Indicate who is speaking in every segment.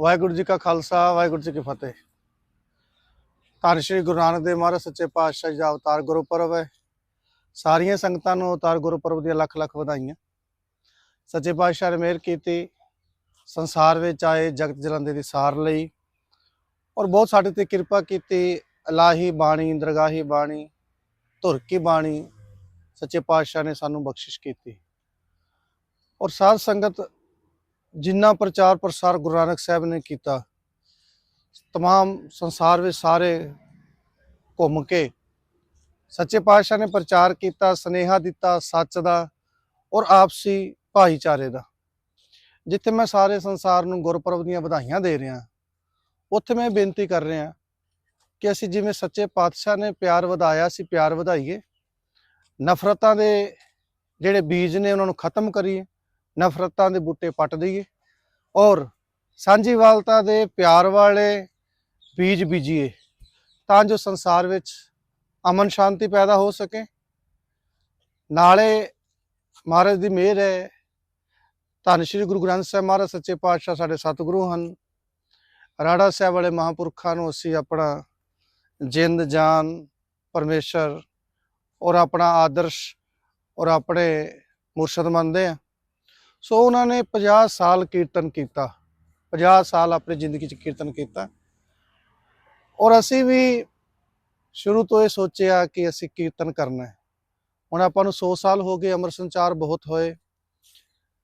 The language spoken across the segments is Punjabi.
Speaker 1: ਵਾਹਿਗੁਰੂ ਜੀ ਕਾ ਖਾਲਸਾ, ਵਾਹਿਗੁਰੂ ਜੀ ਕੀ ਫਤਿਹ। ਧੰਨ ਸ਼੍ਰੀ ਗੁਰੂ ਨਾਨਕ ਦੇਵ ਮਹਾਰਾਜ, ਸੱਚੇ ਪਾਤਸ਼ਾਹ ਜੀ ਦਾ ਅਵਤਾਰ ਗੁਰਪੁਰਬ ਹੈ। ਸਾਰੀਆਂ ਸੰਗਤਾਂ ਨੂੰ ਅਵਤਾਰ ਗੁਰਪੁਰਬ ਦੀਆਂ ਲੱਖ ਲੱਖ ਵਧਾਈਆਂ। ਸੱਚੇ ਪਾਤਸ਼ਾਹ ਨੇ ਮਿਹਰ ਕੀਤੀ, ਸੰਸਾਰ ਵਿੱਚ ਆਏ ਜਗਤ ਜਲੰਦੇ ਦੀ ਸਾਰ ਲਈ ਔਰ ਬਹੁਤ ਸਾਡੇ ਤੇ ਕਿਰਪਾ ਕੀਤੀ, ਅਲਾਹੀ ਬਾਣੀ, ਦਰਗਾਹੀ ਬਾਣੀ ਧੁਰ ਕੀ ਬਾਣੀ, ਸੱਚੇ ਪਾਤਸ਼ਾਹ ਨੇ ਸਾਨੂੰ ਬਖਸ਼ਿਸ਼ ਕੀਤੀ। ਔਰ ਸਾਧ ਸੰਗਤ ਜਿੰਨਾ ਪ੍ਰਚਾਰ ਪ੍ਰਸਾਰ ਗੁਰੂ ਨਾਨਕ ਸਾਹਿਬ ਨੇ ਕੀਤਾ तमाम ਸੰਸਾਰ ਵਿੱਚ ਸਾਰੇ ਘੁੰਮ ਕੇ ਸੱਚੇ ਪਾਤਸ਼ਾਹ ਨੇ ਪ੍ਰਚਾਰ ਕੀਤਾ ਸਨੇਹਾ ਦਿੱਤਾ ਸੱਚ ਦਾ ਔਰ ਆਪਸੀ ਭਾਈਚਾਰੇ ਦਾ ਜਿੱਥੇ ਮੈਂ ਸਾਰੇ ਸੰਸਾਰ ਨੂੰ ਗੁਰਪੁਰਬ ਦੀਆਂ ਵਧਾਈਆਂ ਦੇ ਰਿਹਾ ਉੱਥੇ ਮੈਂ ਬੇਨਤੀ ਕਰ ਰਿਹਾ ਕਿ ਅਸੀਂ ਜਿਵੇਂ ਸੱਚੇ ਪਾਤਸ਼ਾਹ ਨੇ ਪਿਆਰ ਵਧਾਇਆ ਸੀ ਪਿਆਰ ਵਧਾਈਏ ਨਫ਼ਰਤਾਂ ਦੇ ਜਿਹੜੇ ਬੀਜ ਨੇ ਉਹਨਾਂ ਨੂੰ ਖਤਮ ਕਰੀਏ ਨਫ਼ਰਤਾਂ ਦੇ ਬੂਟੇ ਪੱਟ ਦਈਏ ਔਰ ਸਾਂਝੀਵਾਲਤਾ ਦੇ ਪਿਆਰ ਵਾਲੇ ਬੀਜ ਬੀਜੀਏ ਤਾਂ ਜੋ ਸੰਸਾਰ ਵਿੱਚ ਅਮਨ ਸ਼ਾਂਤੀ ਪੈਦਾ ਹੋ ਸਕੇ। ਨਾਲੇ ਮਹਾਰਾਜ ਦੀ ਮਿਹਰ ਹੈ। ਧੰਨ ਸ਼੍ਰੀ ਗੁਰੂ ਗ੍ਰੰਥ ਸਾਹਿਬ ਮਹਾਰਾਜ ਸੱਚੇ ਪਾਤਸ਼ਾਹ ਸਾਡੇ ਸਤਿਗੁਰੂ ਹਨ। ਰਾੜਾ ਸਾਹਿਬ ਵਾਲੇ ਮਹਾਂਪੁਰਖਾਂ ਨੂੰ ਅਸੀਂ ਆਪਣਾ ਜਿੰਦ, ਜਾਨ, ਪਰਮੇਸ਼ਰ ਔਰ ਆਪਣਾ ਆਦਰਸ਼ ਔਰ ਆਪਣੇ ਮੁਰਸ਼ਦ ਮੰਨਦੇ ਆ ਸੋ ਉਹਨਾਂ ਨੇ 50 ਸਾਲ ਕੀਰਤਨ ਕੀਤਾ 50 ਸਾਲ ਆਪਣੀ ਜ਼ਿੰਦਗੀ 'ਚ ਕੀਰਤਨ ਕੀਤਾ। ਔਰ ਅਸੀਂ ਵੀ ਸ਼ੁਰੂ ਤੋਂ ਇਹ ਸੋਚਿਆ ਕਿ ਅਸੀਂ ਕੀਰਤਨ ਕਰਨਾ ਹੈ। ਹੁਣ ਆਪਾਂ ਨੂੰ 100 ਸਾਲ ਹੋ ਗਏ, ਅਮਰ ਸੰਚਾਰ ਬਹੁਤ ਹੋਏ।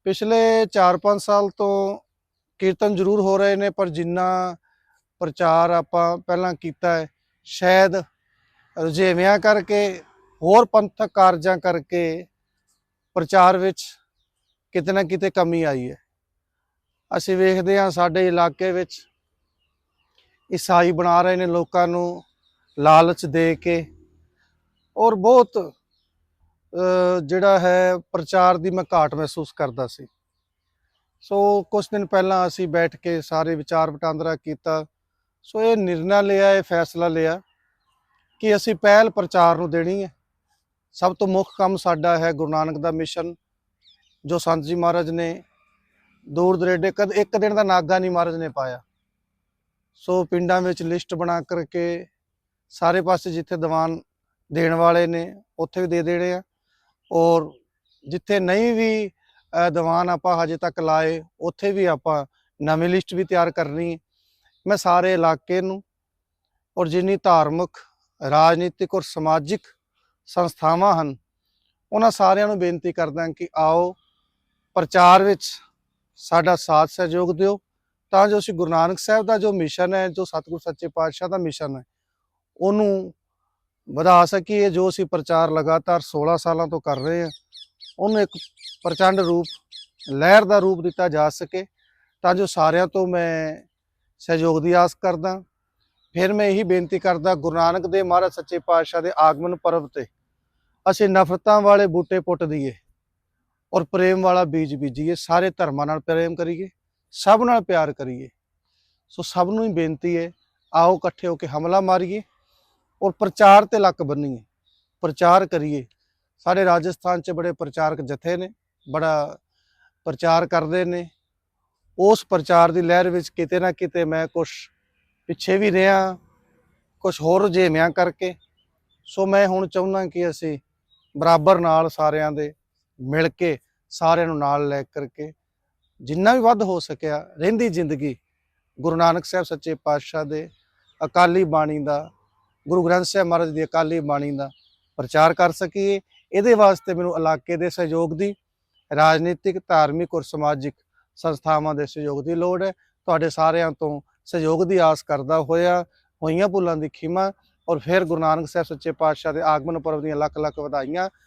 Speaker 1: ਪਿਛਲੇ 4-5 ਸਾਲ ਤੋਂ ਕੀਰਤਨ ਜ਼ਰੂਰ ਹੋ ਰਹੇ ਨੇ, ਪਰ ਜਿੰਨਾ ਪ੍ਰਚਾਰ ਆਪਾਂ ਪਹਿਲਾਂ ਕੀਤਾ ਹੈ, ਸ਼ਾਇਦ ਰੁਝੇਵਿਆਂ ਕਰਕੇ, ਹੋਰ ਪੰਥਕ ਕਾਰਜਾਂ ਕਰਕੇ ਪ੍ਰਚਾਰ ਵਿੱਚ ਕਿਤੇ ਨਾ ਕਿਤੇ ਕਮੀ ਆਈ ਹੈ। ਅਸੀਂ ਵੇਖਦੇ ਹਾਂ ਸਾਡੇ ਇਲਾਕੇ ਵਿੱਚ ਈਸਾਈ ਬਣਾ ਰਹੇ ਨੇ ਲੋਕਾਂ ਨੂੰ ਲਾਲਚ ਦੇ ਕੇ ਔਰ ਬਹੁਤ ਜਿਹੜਾ ਹੈ ਪ੍ਰਚਾਰ ਦੀ ਮੈਂ ਘਾਟ ਮਹਿਸੂਸ ਕਰਦਾ ਸੀ। ਸੋ ਕੁਝ ਦਿਨ ਪਹਿਲਾਂ ਅਸੀਂ ਬੈਠ ਕੇ ਸਾਰੇ ਵਿਚਾਰ ਵਟਾਂਦਰਾ ਕੀਤਾ। ਸੋ ਇਹ ਨਿਰਣਾ ਲਿਆ, ਇਹ ਫੈਸਲਾ ਲਿਆ ਕਿ ਅਸੀਂ ਪਹਿਲ ਪ੍ਰਚਾਰ ਨੂੰ ਦੇਣੀ ਹੈ। ਸਭ ਤੋਂ ਮੁੱਖ ਕੰਮ ਸਾਡਾ ਹੈ ਗੁਰੂ ਨਾਨਕ ਦਾ ਮਿਸ਼ਨ। ਜੋ ਸੰਤ ਜੀ ਮਹਾਰਾਜ ਨੇ ਦੂਰ ਦਰੇਡੇ ਕਦ ਇੱਕ ਦਿਨ ਦਾ ਨਾਗਾ ਨਹੀਂ ਮਹਾਰਾਜ ਨੇ ਪਾਇਆ। ਸੋ ਪਿੰਡਾਂ ਵਿੱਚ ਲਿਸਟ ਬਣਾ ਕਰਕੇ ਸਾਰੇ ਪਾਸੇ ਜਿੱਥੇ ਦੀਵਾਨ ਦੇਣ ਵਾਲੇ ਨੇ ਉੱਥੇ ਵੀ ਦੇ ਦੇਣੇ ਆ। ਔਰ ਜਿੱਥੇ ਨਹੀਂ ਵੀ ਅ, ਦੀਵਾਨ ਆਪਾਂ ਹਜੇ ਤੱਕ ਲਾਏ ਉੱਥੇ ਵੀ ਆਪਾਂ ਨਵੀਂ ਲਿਸਟ ਵੀ ਤਿਆਰ ਕਰਨੀ ਹੈ। ਮੈਂ ਸਾਰੇ ਇਲਾਕੇ ਨੂੰ ਔਰ ਜਿੰਨੀ ਧਾਰਮਿਕ ਰਾਜਨੀਤਿਕ ਔਰ ਸਮਾਜਿਕ ਸੰਸਥਾਵਾਂ ਹਨ ਉਹਨਾਂ ਸਾਰਿਆਂ ਨੂੰ ਬੇਨਤੀ ਕਰਦਾ ਕਿ ਆਓ ਪ੍ਰਚਾਰ ਵਿੱਚ ਸਾਡਾ ਸਾਥ ਸਹਿਯੋਗ ਦਿਓ। ਤਾਂ ਜੋ ਅਸੀਂ ਗੁਰੂ ਨਾਨਕ ਸਾਹਿਬ ਦਾ ਜੋ ਮਿਸ਼ਨ ਹੈ, ਜੋ ਸਤਿਗੁਰ ਸੱਚੇ ਪਾਤਸ਼ਾਹ ਦਾ ਮਿਸ਼ਨ ਹੈ, ਉਹਨੂੰ ਵਧਾ ਸਕੀਏ। ਜੋ ਅਸੀਂ ਪ੍ਰਚਾਰ ਲਗਾਤਾਰ 16 ਸਾਲਾਂ ਤੋਂ ਕਰ ਰਹੇ ਹਾਂ, ਉਹਨੂੰ ਇੱਕ ਪ੍ਰਚੰਡ ਰੂਪ, ਲਹਿਰ ਦਾ ਰੂਪ ਦਿੱਤਾ ਜਾ ਸਕੇ। ਤਾਂ ਜੋ ਸਾਰਿਆਂ ਤੋਂ ਮੈਂ ਸਹਿਯੋਗ ਦੀ ਆਸ ਕਰਦਾ। ਫਿਰ ਮੈਂ ਇਹੀ ਬੇਨਤੀ ਕਰਦਾ, ਗੁਰੂ ਨਾਨਕ ਦੇਵ ਮਹਾਰਾਜ ਸੱਚੇ ਪਾਤਸ਼ਾਹ ਦੇ ਆਗਮਨ ਪਰਵ ਤੇ ਅਸੀਂ ਨਫ਼ਰਤਾਂ ਵਾਲੇ ਬੂਟੇ ਪੁੱਟ ਦਈਏ। ਔਰ ਪ੍ਰੇਮ ਵਾਲਾ ਬੀਜ ਬੀਜੀਏ, ਸਾਰੇ ਧਰਮਾਂ ਨਾਲ ਪ੍ਰੇਮ ਕਰੀਏ, ਸਭ ਨਾਲ ਪਿਆਰ ਕਰੀਏ। ਸੋ ਸਭ ਨੂੰ ਹੀ ਬੇਨਤੀ ਹੈ, ਆਓ ਇਕੱਠੇ ਹੋ ਕੇ ਹਮਲਾ ਮਾਰੀਏ ਔਰ ਪ੍ਰਚਾਰ ਤੇ ਲੱਕ ਬੰਨੀਏ। ਪ੍ਰਚਾਰ ਕਰੀਏ। ਸਾਡੇ ਰਾਜਸਥਾਨ 'ਚ ਬੜੇ ਪ੍ਰਚਾਰਕ ਜਥੇ ਨੇ, ਬੜਾ ਪ੍ਰਚਾਰ ਕਰਦੇ ਨੇ। ਉਸ ਪ੍ਰਚਾਰ ਦੀ ਲਹਿਰ ਵਿੱਚ ਕਿਤੇ ਨਾ ਕਿਤੇ ਮੈਂ ਕੁਝ ਪਿੱਛੇ ਵੀ ਰਿਹਾ ਕੁਝ ਹੋਰ ਰੁਝੇਵਿਆਂ ਕਰਕੇ। ਸੋ ਮੈਂ ਹੁਣ ਚਾਹੁੰਦਾ ਕਿ ਅਸੀਂ ਬਰਾਬਰ ਨਾਲ ਸਾਰਿਆਂ ਦੇ ਮਿਲ ਕੇ ਸਾਰਿਆਂ ਨੂੰ ਨਾਲ ਲੈ ਕਰਕੇ ਜਿੰਨਾ ਵੀ ਵੱਧ ਹੋ ਸਕਿਆ, ਰਹਿੰਦੀ ਜ਼ਿੰਦਗੀ ਗੁਰੂ ਨਾਨਕ ਸਾਹਿਬ ਸੱਚੇ ਪਾਤਸ਼ਾਹ ਦੇ ਅਕਾਲੀ ਬਾਣੀ ਦਾ, ਗੁਰੂ ਗ੍ਰੰਥ ਸਾਹਿਬ ਮਹਾਰਾਜ ਦੀ ਅਕਾਲੀ ਬਾਣੀ ਦਾ ਪ੍ਰਚਾਰ ਕਰ ਸਕੀਏ। ਇਹਦੇ ਵਾਸਤੇ ਮੈਨੂੰ ਇਲਾਕੇ ਦੇ ਸਹਿਯੋਗ ਦੀ, ਰਾਜਨੀਤਿਕ, ਧਾਰਮਿਕ ਔਰ ਸਮਾਜਿਕ ਸੰਸਥਾਵਾਂ ਦੇ ਸਹਿਯੋਗ ਦੀ ਲੋੜ ਹੈ। ਤੁਹਾਡੇ ਸਾਰਿਆਂ ਤੋਂ ਸਹਿਯੋਗ ਦੀ ਆਸ ਕਰਦਾ ਹੋਇਆ, ਹੋਈਆਂ ਭੁੱਲਾਂ ਦੀ ਖਿਮਾ ਔਰ ਫਿਰ ਗੁਰੂ ਨਾਨਕ ਸਾਹਿਬ ਸੱਚੇ ਪਾਤਸ਼ਾਹ ਦੇ ਆਗਮਨ ਪਰਵ ਦੀਆਂ ਲੱਖ ਲੱਖ ਵਧਾਈਆਂ।